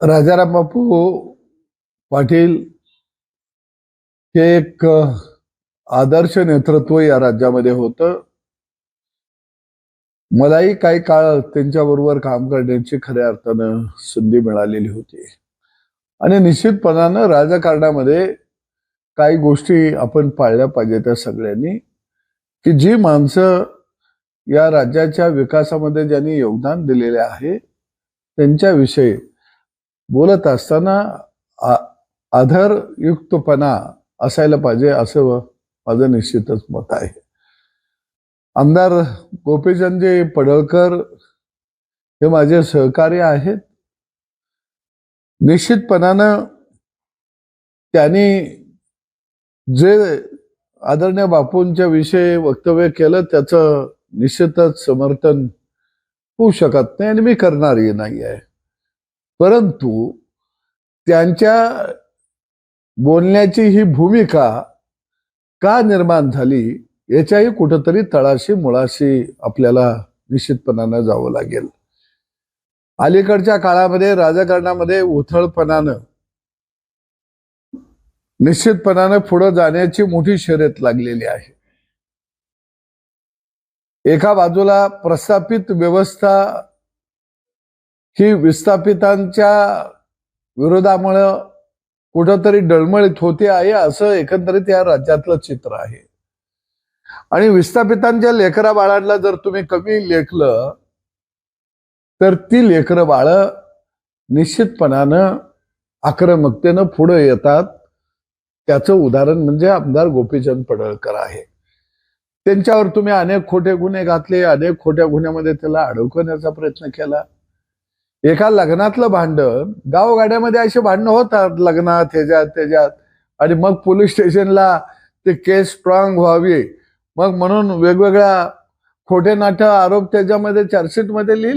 राजाराम बापू पाटील हे एक आदर्श नेतृत्व या राज्यामध्ये होतं. मलाही काही काळ त्यांच्याबरोबर काम करण्याची खऱ्या अर्थानं संधी मिळालेली होती. आणि निश्चितपणानं राजकारणामध्ये काही गोष्टी आपण पाळल्या पाहिजे त्या सगळ्यांनी की जी माणसं या राज्याच्या विकासामध्ये ज्यांनी योगदान दिलेले आहे त्यांच्याविषयी बोलत असताना आधारयुक्तपणा असायला पाहिजे असं माझं निश्चितच मत आहे. आमदार गोपीचंदजी पडळकर हे माझे सहकार्य आहेत. निश्चितपणानं त्यांनी जे आदरणीय बापूंच्या विषयी वक्तव्य केलं त्याचं निश्चितच समर्थन होऊ शकत नाही आणि मी करणारही नाही आहे. परंतु त्यांच्या बोलण्याची ही भूमिका का निर्माण झाली याच्याही कुठंतरी तळाशी मुळाशी आपल्याला निश्चितपणानं जावं लागेल. अलीकडच्या काळामध्ये राजकारणामध्ये उथळपणानं निश्चितपणानं पुढे जाण्याची मोठी शर्यत लागलेली आहे. एका बाजूला प्रस्थापित व्यवस्था ही विस्थापितांच्या विरोधामुळं कुठंतरी डळमळीत होते आहे असं एकंदरीत या राज्यातलं चित्र आहे. आणि विस्थापितांच्या लेकरा बाळांना जर तुम्ही कमी लेखलं तर ती लेकरं बाळ निश्चितपणानं आक्रमकतेनं पुढे येतात. त्याचं उदाहरण म्हणजे आमदार गोपीचंद पडळकर आहे. त्यांच्यावर तुम्ही अनेक खोटे गुन्हे घातले अनेक खोट्या गुन्ह्यामध्ये त्याला अडकवण्याचा प्रयत्न केला. एका लग्नातलं भांडण गावगाड्यामध्ये असे भांडणं होतात लग्नात ह्याच्यात त्याच्यात. आणि मग पोलीस स्टेशनला ते केस स्ट्रॉंग व्हावी. मग म्हणून वेगवेगळ्या खोटे नाट्य आरोप त्याच्यामध्ये चार्जशीटमध्ये लिहिले.